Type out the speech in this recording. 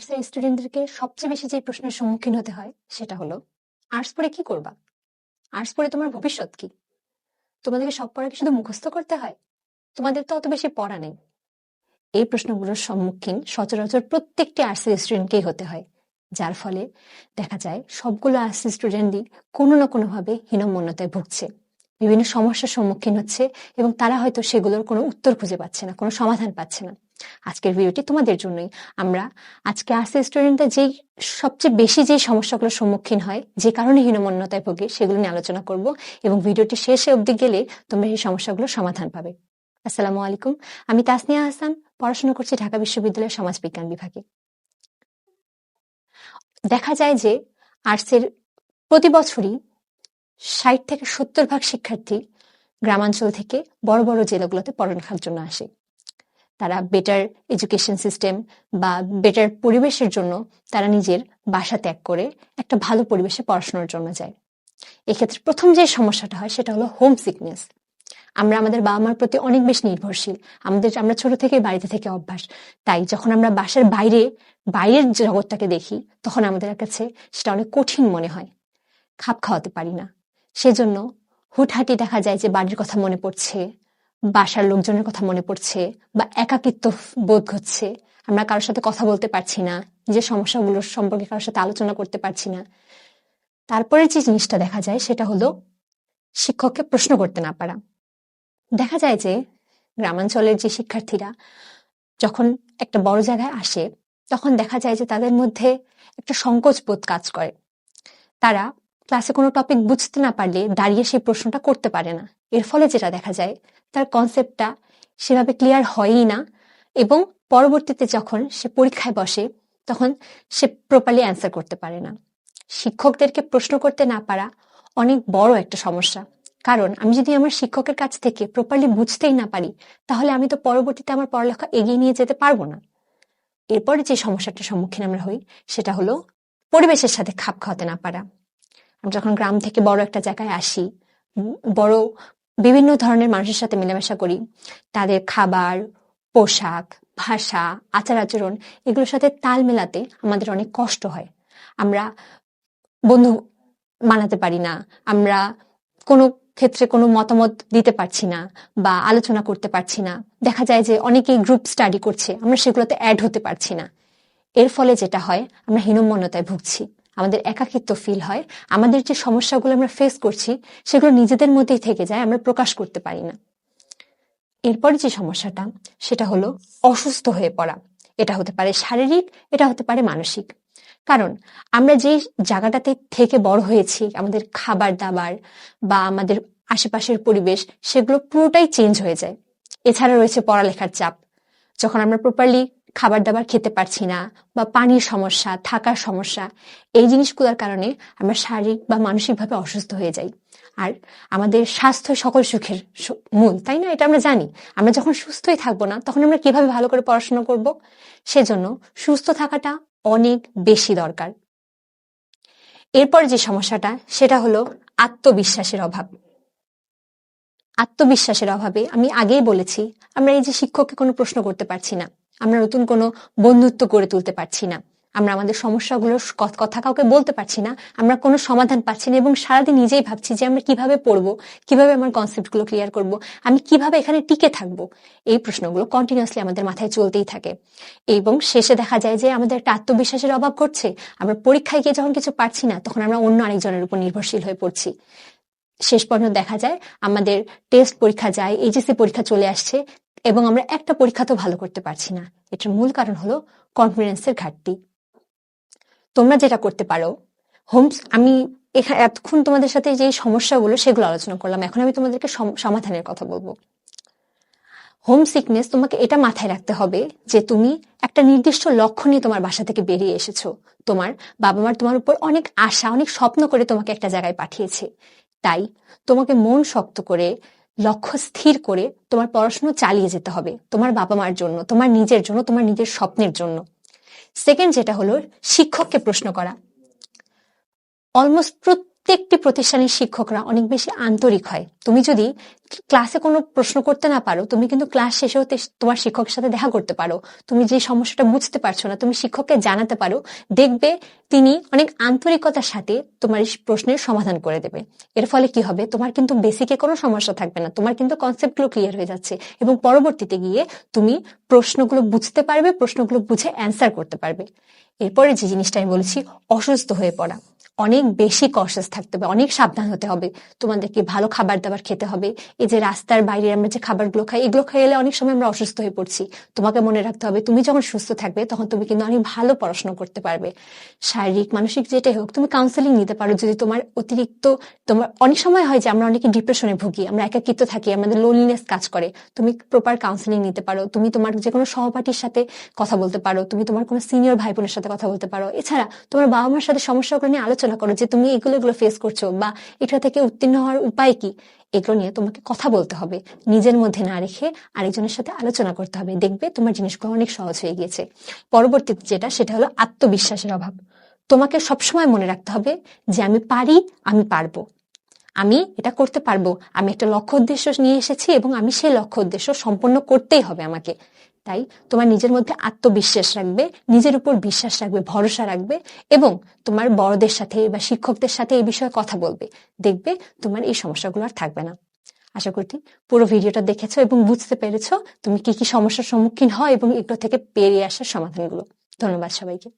স্টুডেন্টদেরকে সবচেয়ে বেশি যে প্রশ্নের সম্মুখীন হতে হয় সেটা হলো আর্টস পড়ে কি করবা? আর্টস পড়ে তোমার ভবিষ্যৎ কি? তোমাদেরকে সব পড়া কি শুধু মুখস্থ করতে হয়? তোমাদের তো অত বেশি পড়া নেই। এই প্রশ্নগুলোর সম্মুখীন সচরাচর প্রত্যেকটি আর্টসের স্টুডেন্টকেই হতে হয়। যার ফলে দেখা যায় সবগুলো আর্টসের স্টুডেন্টই কোনো না কোনোভাবে হীনমন্যতায় ভুগছে। বিভিন্ন সমস্যার সম্মুখীন হচ্ছে এবং তারা হয়তো সেগুলোর কোনো উত্তর খুঁজে পাচ্ছে না, কোনো সমাধান পাচ্ছে না। আজকের ভিডিওটি তোমাদের জন্যই। আমরা আজকে আর্টস স্টুডেন্টরা যেই সবচেয়ে বেশি যে সমস্যাগুলোর সম্মুখীন হয়, যে কারণে হীনমন্যতায় ভোগে, সেগুলো নিয়ে আলোচনা করব এবং ভিডিওটি শেষে অবধি গেলে তোমরা সেই সমস্যাগুলোর সমাধান পাবে। আসসালামু আলাইকুম। আমি তাসনিয়া হাসান, পড়াশোনা করছি ঢাকা বিশ্ববিদ্যালয়ের সমাজবিজ্ঞান বিভাগে। দেখা যায় যে আর্টসের প্রতি বছরই ষাট থেকে সত্তর ভাগ শিক্ষার্থী গ্রামাঞ্চল থেকে বড় বড় জেলাগুলোতে পড়ালেখার জন্য আসে। তারা বেটার এডুকেশন সিস্টেম বা বেটার পরিবেশের জন্য তারা নিজের বাসা ত্যাগ করে একটা ভালো পরিবেশে পড়াশোনার জন্য যায়। এক্ষেত্রে প্রথম যে সমস্যাটা হয় সেটা হলো হোম সিকনেস আমরা আমাদের বাবা মার প্রতি অনেক বেশি নির্ভরশীল। আমাদের, আমরা ছোট থেকে বাড়িতে থেকে অভ্যাস। তাই যখন আমরা বাসার বাইরে, বাইরের জগৎটাকে দেখি, তখন আমাদের কাছে সেটা অনেক কঠিন মনে হয়। খাপ খাওয়াতে পারি না। সেজন্য হুটহাটি দেখা যায় যে বাড়ির কথা মনে পড়ছে। বাসার লোকজনের কথা মনে পড়ছে বা একাকিত্ব বোধ হচ্ছে। আমরা কারোর সাথে কথা বলতে পারছি না নিজের সমস্যাগুলো সম্পর্কে কারোর সাথে আলোচনা করতে পারছি না। তারপরে যে জিনিসটা দেখা যায়, সেটা হলো শিক্ষককে প্রশ্ন করতে না পারা। দেখা যায় যে গ্রামাঞ্চলের যে শিক্ষার্থীরা যখন একটা বড় জায়গায় আসে, তখন দেখা যায় যে তাদের মধ্যে একটা সংকোচ বোধ কাজ করে। তারা ক্লাসে কোনো টপিক বুঝতে না পারলে দাঁড়িয়ে সেই প্রশ্নটা করতে পারে না। এর ফলে যেটা দেখা যায়, তার কনসেপ্টটা সেভাবে ক্লিয়ার হয়ই না এবং পরবর্তীতে যখন সে পরীক্ষায় বসে, তখন সে প্রপারলি অ্যান্সার করতে পারে না। শিক্ষকদেরকে প্রশ্ন করতে না পারা অনেক বড় একটা সমস্যা। কারণ আমি যদি আমার শিক্ষকের কাছ থেকে প্রপারলি বুঝতেই না পারি, তাহলে আমি তো পরবর্তীতে আমার পড়ালেখা এগিয়ে নিয়ে যেতে পারব না। এরপরে যে সমস্যাটার সম্মুখীন আমরা হই, সেটা হলো পরিবেশের সাথে খাপ খাওয়াতে না পারা। আমরা যখন গ্রাম থেকে বড় একটা জায়গায় আসি, বড় বিভিন্ন ধরনের মানুষের সাথে মেলামেশা করি। তাদের খাবার, পোশাক, ভাষা, আচার আচরণ এগুলোর সাথে তাল মেলাতে আমাদের অনেক কষ্ট হয়। আমরা বন্ধু মানাতে পারি না। আমরা কোনো ক্ষেত্রে কোনো মতামত দিতে পারছি না বা আলোচনা করতে পারছি না। দেখা যায় যে অনেকেই গ্রুপ স্টাডি করছে, আমরা সেগুলোতে অ্যাড হতে পারছি না। এর ফলে যেটা হয়, আমরা হীনমন্যতায় ভুগছি। আমাদের একাকিত্ব ফিল হয়। আমাদের যে সমস্যাগুলো আমরা ফেস করছি, সেগুলো নিজেদের মধ্যেই থেকে যায়, আমরা প্রকাশ করতে পারি না। এরপরে যে সমস্যাটা, সেটা হলো অসুস্থ হয়ে পড়া। এটা হতে পারে শারীরিক, এটা হতে পারে মানসিক। কারণ আমরা যে জায়গাটাতে থেকে বড় হয়েছি, আমাদের খাবার দাবার বা আমাদের আশেপাশের পরিবেশ, সেগুলো পুরোটাই চেঞ্জ হয়ে যায়। এছাড়া রয়েছে পড়ালেখার চাপ। যখন আমরা প্রপারলি খাবার দাবার খেতে পারছি না বা পানির সমস্যা, থাকার সমস্যা, এই জিনিসগুলোর কারণে আমরা শারীরিক বা মানসিকভাবে অসুস্থ হয়ে যাই। আর আমাদের স্বাস্থ্য সকল সুখের মূল, তাই না? এটা আমরা জানি। আমরা যখন সুস্থই থাকব না, তখন আমরা কীভাবে ভালো করে পড়াশোনা করব? সেজন্য সুস্থ থাকাটা অনেক বেশি দরকার। এরপর যে সমস্যাটা, সেটা হলো আত্মবিশ্বাসের অভাব। আত্মবিশ্বাসের অভাবে আমি আগেই বলেছি, আমরা এই যে শিক্ষককে কোনো প্রশ্ন করতে পারছি না। আমরা নতুন কোনো বন্ধুত্ব গড়ে তুলতে পারছি না। আমরা আমাদের সমস্যাগুলোর কথা কাউকে বলতে পারছি না। আমরা কোনো সমাধান পাচ্ছি না এবং সারাদিন নিজেই ভাবছি যে আমরা কীভাবে পড়ব, কীভাবে আমার কনসেপ্টগুলো ক্লিয়ার করব, আমি কীভাবে এখানে টিকে থাকব। এই প্রশ্নগুলো কন্টিনিউসলি আমাদের মাথায় চলতেই থাকে। এবং শেষে দেখা যায় যে আমাদের একটা আত্মবিশ্বাসের অভাব করছে আমরা পরীক্ষায় গিয়ে যখন কিছু পারছি না, তখন আমরা অন্য আরেকজনের উপর নির্ভরশীল হয়ে পড়ছি। শেষ পর্যন্ত দেখা যায় আমাদের টেস্ট পরীক্ষা যায় এইচএসসি পরীক্ষা চলে আসছে। এবং আমরা একটা পরীক্ষা তো ভালো করতে পারছি না। এটার মূল কারণ হলো কনফিডেন্সের ঘাটতি। তোমরা যেটা করতে পারো, হোমস, আমি এখানে এতক্ষণ তোমাদের সাথে যে সমস্যাগুলো সেগুলো আলোচনা করলাম। এখন আমি তোমাদেরকে সমাধানের কথা বলব। হোম সিকনেস তোমাকে এটা মাথায় রাখতে হবে যে তুমি একটা নির্দিষ্ট লক্ষ্য নিয়ে তোমার বাসা থেকে বেরিয়ে এসেছ। তোমার বাবা মার তোমার উপর অনেক আশা, অনেক স্বপ্ন করে তোমাকে একটা জায়গায় পাঠিয়েছে। তাই তোমাকে মন শক্ত করে লক্ষ্য স্থির করে তোমার পড়াশুনো চালিয়ে যেতে হবে তোমার বাবা মার জন্য, তোমার নিজের জন্য, তোমার নিজের স্বপ্নের জন্য। সেকেন্ড যেটা হলো শিক্ষককে প্রশ্ন করা। অলমোস্ট প্রত্যেকটি প্রতিষ্ঠানের শিক্ষকরা অনেক বেশি আন্তরিক হয়। তুমি যদি ক্লাসে কোনো প্রশ্ন করতে না পারো, তুমি কিন্তু ক্লাস শেষেও তোমার শিক্ষকের সাথে দেখা করতে পারো। তুমি যে সমস্যাটা বুঝতে পারছ না, তুমি শিক্ষককে জানাতে পারো, দেখবে তিনি অনেক আন্তরিকতার সাথে তোমার এই প্রশ্নের সমাধান করে দেবে। এর ফলে কি হবে? তোমার কিন্তু বেসিকে কোনো সমস্যা থাকবে না। তোমার কিন্তু কনসেপ্টগুলো ক্লিয়ার হয়ে যাচ্ছে এবং পরবর্তীতে গিয়ে তুমি প্রশ্নগুলো বুঝতে পারবে, প্রশ্নগুলো বুঝে অ্যান্সার করতে পারবে। এরপরে যে জিনিসটা আমি বলেছি, অসুস্থ হয়ে পড়া। অনেক বেশি কশাস থাকতে হবে, অনেক সাবধান হতে হবে। তোমাদেরকে ভালো খাবার দাবার খেতে হবে। এই যে রাস্তার বাইরে আমরা যে খাবারগুলো খাই, এগুলো খেলে অনেক সময় আমরা অসুস্থ হয়ে পড়ছি। তোমাকে মনে রাখতে হবে, তুমি যখন সুস্থ থাকবে, তখন তুমি কিন্তু অনেক ভালো পড়াশোনা করতে পারবে। শারীরিক, মানসিক যেটাই হোক, তুমি কাউন্সেলিং নিতে পারো। যদি তোমার অতিরিক্ত, তোমার, অনেক সময় হয় যে আমরা অনেকে ডিপ্রেশনে ভুগি, আমরা একাকিত্ব থাকি, আমাদের লোনলিনেস কাজ করে। তুমি প্রপার কাউন্সেলিং নিতে পারো। তুমি তোমার যে কোনো সহপাঠীর সাথে কথা বলতে পারো। তুমি তোমার কোনো সিনিয়র ভাই বোনের সাথে কথা বলতে পারো। এছাড়া তোমার বাবা মার সাথে সমস্যাগুলো নিয়ে আলোচনা করো যে তুমি এগুলো এগুলো ফেস করছ বা এটা থেকে উত্তীর্ণ হওয়ার উপায় কি? এগুলো নিয়ে তোমাকে কথা বলতে হবে। নিজের মধ্যে না রেখে আরেকজনের সাথে আলোচনা করতে হবে। দেখবে তোমার জিনিসগুলো অনেক সহজ হয়ে গিয়েছে। পরবর্তীতে যেটা, সেটা হলো আত্মবিশ্বাসের অভাব। তোমাকে সবসময় মনে রাখতে হবে যে আমি পারি, আমি পারব। আমি এটা করতে পারব। আমি একটা লক্ষ্য উদ্দেশ্য নিয়ে এসেছি এবং আমি সেই লক্ষ্য উদ্দেশ্য সম্পন্ন করতেই হবে আমাকে। তাই তোমার নিজের মধ্যে আত্মবিশ্বাস রাখবে, নিজের উপর বিশ্বাস রাখবে, ভরসা রাখবে এবং তোমার বড়দের সাথে বা শিক্ষকদের সাথে এই বিষয়ে কথা বলবে। দেখবে তোমার এই সমস্যাগুলো আর থাকবে না। আশা করি পুরো ভিডিওটা দেখেছ এবং বুঝতে পেরেছ তুমি কি কি সমস্যার সম্মুখীন হয় এবং এগুলো থেকে পেরিয়ে আসার সমাধানগুলো। ধন্যবাদ সবাইকে।